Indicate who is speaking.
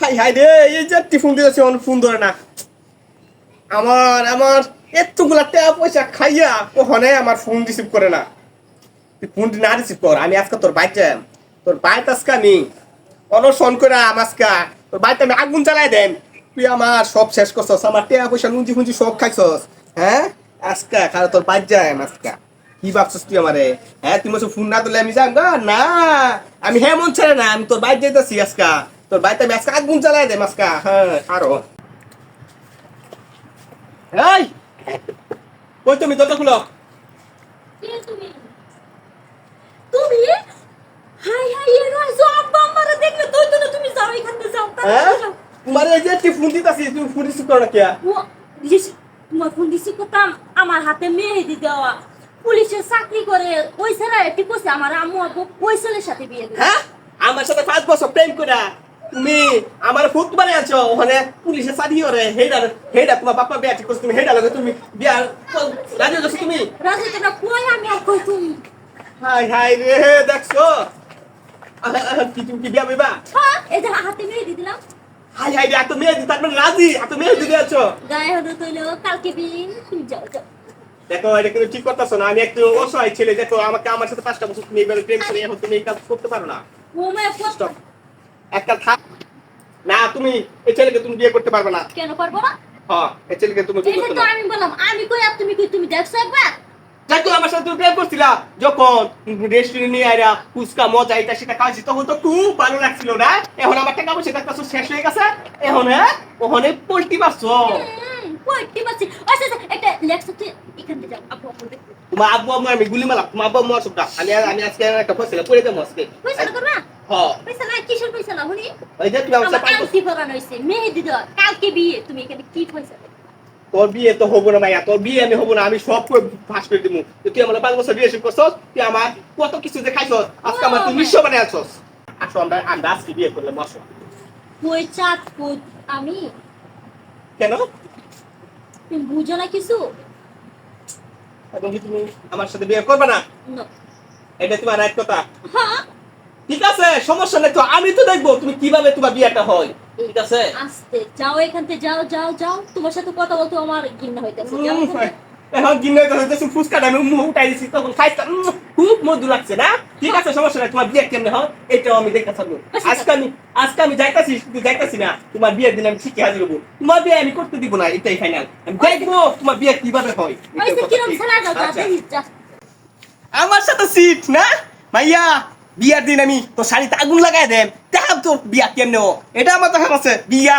Speaker 1: High high রে, এই যে ফোন দিয়েছে অন ফোন ধরে না। আমার আমার এতগুলা টাকা পয়সা খাইয়া ওখানে আমার ফোন রিসিভ করে না। তুই ফোন না রিসিভ কর, আমি আজকে তোর বাইতে তোর বাইতে আজকে আমি অনশন করে আমাজকা তোর বাইতে আমি আগুন জ্বালাই দেন। তুই আমার সব শেষ করছস, আমার টাকা পয়সা লুঞ্জি ফুঞ্জি সব খাইছস। হ্যাঁ? আজকা খালি তোর বাইর যায় আজকা। কি ভাবছস তুই আমারে? হ্যাঁ তুই মনে ফোন না দিলে আমি যাম না আমি হ্যাঁ মন ছেড়ে না, আমি তোর বাইর যাইতেছি আজকা। তোর বাইতে আমি আজকে আগুন জ্বালাই দেম আজকা হ্যাঁ আরও এই! কই তুমি? দরজা খুলো।
Speaker 2: তুমি? হাই হাই এ নয় যে আব্বা আমারে দেখলে তুই তো তুমি যাও এখান থেকে যাও
Speaker 1: হ্যাঁ? তোমার এই যে একটি ফোন দিতেছি তুমি ফোন রিসিভ করো না কে?
Speaker 2: তোমার ফোন দিছি করতাম আমার হাতে মেহেদি দেওয়া। পুলিশের চাকরি করে ওই ছেলে এটি করছে আমার আম্মু আব্বু ওই ছেলের সাথে বিয়ে দিল
Speaker 1: হ্যাঁ? আমার সাথে পাঁচ বছর প্রেম করে তুমি আমার ফুট মানে আছো ওখানে পুলিশে সাদি ওরে হেডা হেডা তোমার বাপা বিয়া ঠিক তুমি হেডা লাগে তুমি বিয়া রাজি হচ্ছ তুমি?
Speaker 2: রাজু কই আমি আর কই তুমি?
Speaker 1: হাই হাই রে দেখছ? কি তুমি কি বিয়া বিবা
Speaker 2: এই যে হাতে মেহেদি দিলাম।
Speaker 1: হাই হাই রে এত মেয়ে তার মানে রাজি এত মেয়ে আছো
Speaker 2: গায়ে হইল কালকে যাও যাও।
Speaker 1: দেখো এটা কিন্তু ঠিক করতেছো না আমি একটু অসহায় ছেলে দেখো আমাকে আমার সাথে পাঁচটা বছর তুমি প্রেম করে এখন তুমি এই কাজ করতে পারো না।
Speaker 2: ও মায়.
Speaker 1: একটা থাক। না তুমি এই ছেলেকে তুমি বিয়ে করতে পারবে না।
Speaker 2: কেন পারব না?
Speaker 1: হ্যাঁ এই ছেলেকে তুমি বিয়ে করতে
Speaker 2: তো আমি বললাম আমি কই আর তুমি কই তুমি দেখছ একবার?
Speaker 1: দেখো আমার সাথে তুমি প্রেম করছিলা। যখন রেস্টুরেন্ট নিয়ে আইরা ফুচকা মজা এটা সেটা খাওয়াছি তখন তো খুব ভালো লাগছিল না? এখন আমার টাকা পয়সা দেখতেছো শেষ হয়ে গেছে? এখন হ্যাঁ? ওখানে পোল্ট্রি
Speaker 2: কই কি বলছি আচ্ছা আচ্ছা একটা লেখছো তুই এখান থেকে যাও আপু আপু
Speaker 1: তোমার আব্বু আম্মু আমি গুলি মারলাম। তোমার আব্বু আম্মু আমি আমি আজকে একটা ফসলে করে দেবো আজকে।
Speaker 2: পয়সা করবা?
Speaker 1: হ্যাঁ।
Speaker 2: পয়সা কিসের না শুনি?
Speaker 1: ওই যে তুমি আমার
Speaker 2: আংটি পরানো হয়েছে মেহেদি দেওয়া কালকে বিয়ে তুমি এখানে কি দেবে?
Speaker 1: তোর বিয়ে তো হব না মাইয়া তোর বিয়ে আমি হব না আমি সব ফাঁস করে দিব তুই আমার পাঁচ বছর রিলেশন করছস তুই আমার কত কিছু যে খাইছস আজকে আমার তুই নিঃস্ব বানাই আছস আসো আমরা আমরা আজকে বিয়ে করলে বসো
Speaker 2: কই চাঁদ কই আমি।
Speaker 1: কেন?
Speaker 2: তুমি বুঝো না কিছু?
Speaker 1: এবং কি তুমি আমার সাথে বিয়ে করবে না. এটা তোমার রাইট কথা।
Speaker 2: হ্যাঁ
Speaker 1: ঠিক আছে সমস্যা নেই তো আমি তো দেখব তুমি কীভাবে তোমার বিয়েটা হয়। ঠিক আছে?
Speaker 2: আস্তে যাও এখান থেকে যাও যাও যাও তোমার সাথে কথা বলতে আমার ঘৃণা হইতেছে এখান
Speaker 1: গিন্নে হইতেছে ফুচকাটা আমি মুখ উঠাই দিছি তখন খুব মধু লাগছে না? ঠিক আছে সমস্যা নাই তোমার বিয়ে কেমনে হয় এটাও আমি দেখতে থাকব। আজকে আমি আজকে আমি যাইতাছি শুধু যাইতাছি না তোমার বিয়ের দিন আমি ঠিকই হাজির হব। তোমার বিয়ে আমি করতে দিব না এটাই ফাইনাল আমি দেখব তোমার বিয়ে কীভাবে হয় আচ্ছা। আমার সাথে সিট না? মাইয়া বিয়ার দিন আমি তোর শাড়িতে আগুন লাগাই দেন তাহলে তোর বিয়া কেমনে। এটা আমার দেখা আছে বিয়া